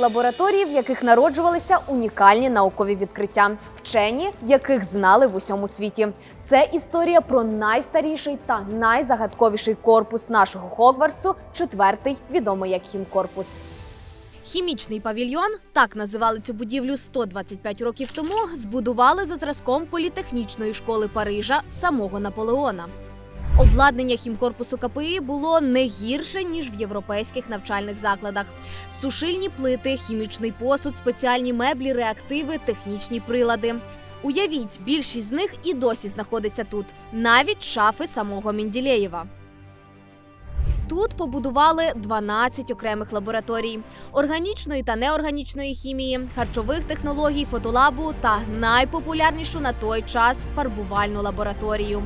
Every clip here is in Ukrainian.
лабораторії, в яких народжувалися унікальні наукові відкриття, вчені, яких знали в усьому світі. Це історія про найстаріший та найзагадковіший корпус нашого Хогвартсу, четвертий, відомий як хімкорпус. Хімічний павільйон, так називали цю будівлю 125 років тому, збудували за зразком політехнічної школи Парижа самого Наполеона. Обладнання хімкорпусу КПІ було не гірше ніж в європейських навчальних закладах: сушильні плити, хімічний посуд, спеціальні меблі, реактиви, технічні прилади. Уявіть, більшість з них і досі знаходиться тут, навіть шафи самого Мінділеєва. Тут побудували 12 окремих лабораторій органічної та неорганічної хімії, харчових технологій, фотолабу та найпопулярнішу на той час фарбувальну лабораторію.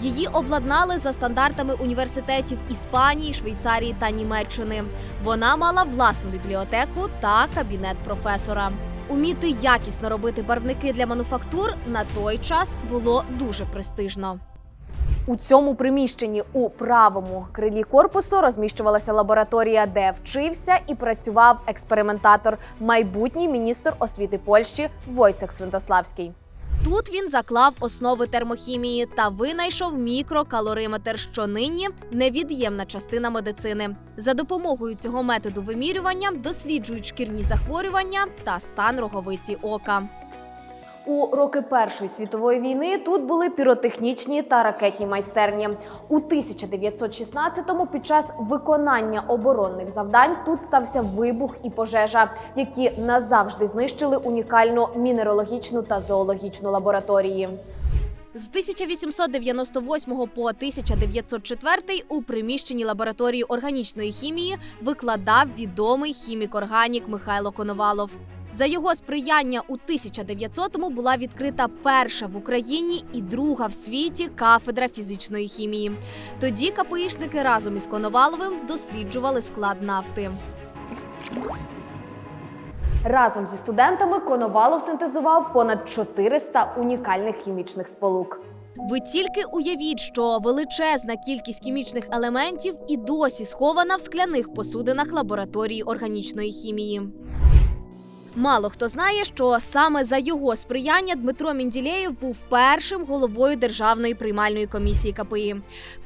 Її обладнали за стандартами університетів Іспанії, Швейцарії та Німеччини. Вона мала власну бібліотеку та кабінет професора. Уміти якісно робити барвники для мануфактур на той час було дуже престижно. У цьому приміщенні у правому крилі корпусу розміщувалася лабораторія, де вчився і працював експериментатор, майбутній міністр освіти Польщі Войцех Святославський. Тут він заклав основи термохімії та винайшов мікрокалориметр, що нині невід'ємна частина медицини. За допомогою цього методу вимірювання досліджують шкірні захворювання та стан роговиці ока. У роки Першої світової війни тут були піротехнічні та ракетні майстерні. У 1916-му під час виконання оборонних завдань тут стався вибух і пожежа, які назавжди знищили унікальну мінералогічну та зоологічну лабораторії. З 1898 по 1904 у приміщенні лабораторії органічної хімії викладав відомий хімік-органік Михайло Коновалов. За його сприяння у 1900-му була відкрита перша в Україні і друга в світі кафедра фізичної хімії. Тоді КПІшники разом із Коноваловим досліджували склад нафти. Разом зі студентами Коновалов синтезував понад 400 унікальних хімічних сполук. Ви тільки уявіть, що величезна кількість хімічних елементів і досі схована в скляних посудинах лабораторії органічної хімії. Мало хто знає, що саме за його сприяння Дмитро Мінділеєв був першим головою державної приймальної комісії КПІ.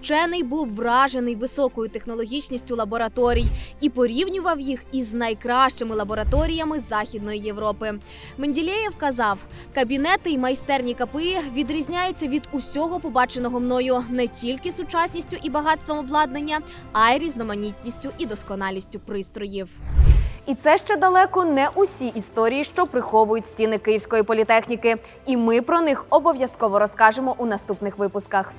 Вчений був вражений високою технологічністю лабораторій і порівнював їх із найкращими лабораторіями Західної Європи. Менділеєв казав, кабінети й майстерні КПІ відрізняються від усього побаченого мною не тільки сучасністю і багатством обладнання, а й різноманітністю і досконалістю пристроїв. І це ще далеко не усі історії, що приховують стіни Київської політехніки. І ми про них обов'язково розкажемо у наступних випусках.